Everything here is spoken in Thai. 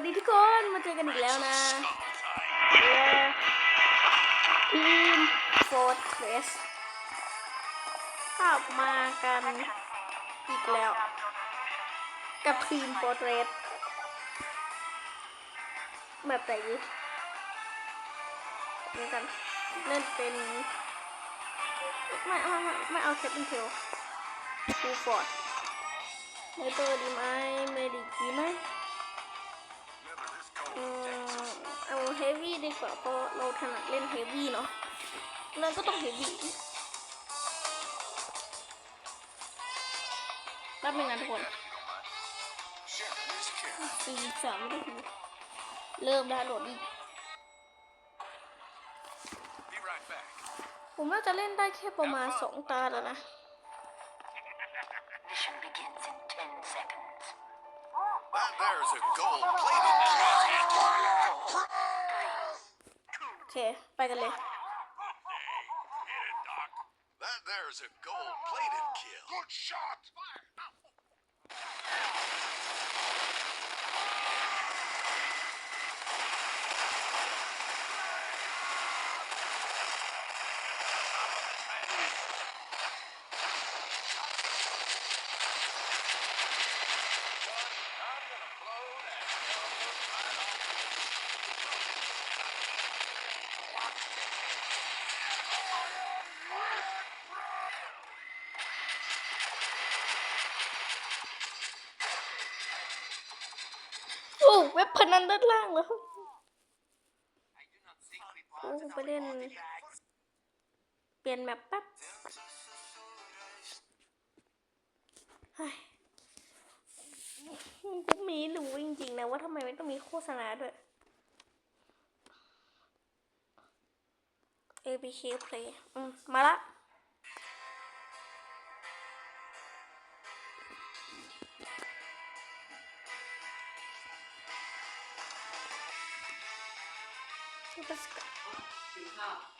วัสดีทุกคนมาเจอกันอีกแล้วนะเย้ทีมโฟร์เทสกลับมากันอีกแล้ว กับทีมโฟร์เทสแบบไหนดีนี่กันเล่นเป็น ไม่เอาไม่ไม่เอาแคปเป็นเทลฟูฟอร์ดเมเตอร์ดีไหมเมดิกดีไหม ดีกว่าเพราะเราถนัดเล่นเฮฟวี่เนาะแล้วก็ต้องเฮฟวี่แป๊บนึงนะทุกคนสี่สามนาทีเริ่มได้โหลดอีก Be right back. ผมน่าจะเล่นได้แค่ประมาณสองตาแล้วนะ Okay, pégale. That there's a gold-plated kill. Good shot! Fire! เว็บพนันด้านล่างแล้วโอ้ไปเล่น เปลี่ยนแมปแป๊บเฮ้ยกูมีรู้จริงๆนะว่าทำไมไม่ต้องมีโฆษณาด้วย ABK Play อืมมาละ 確か？に。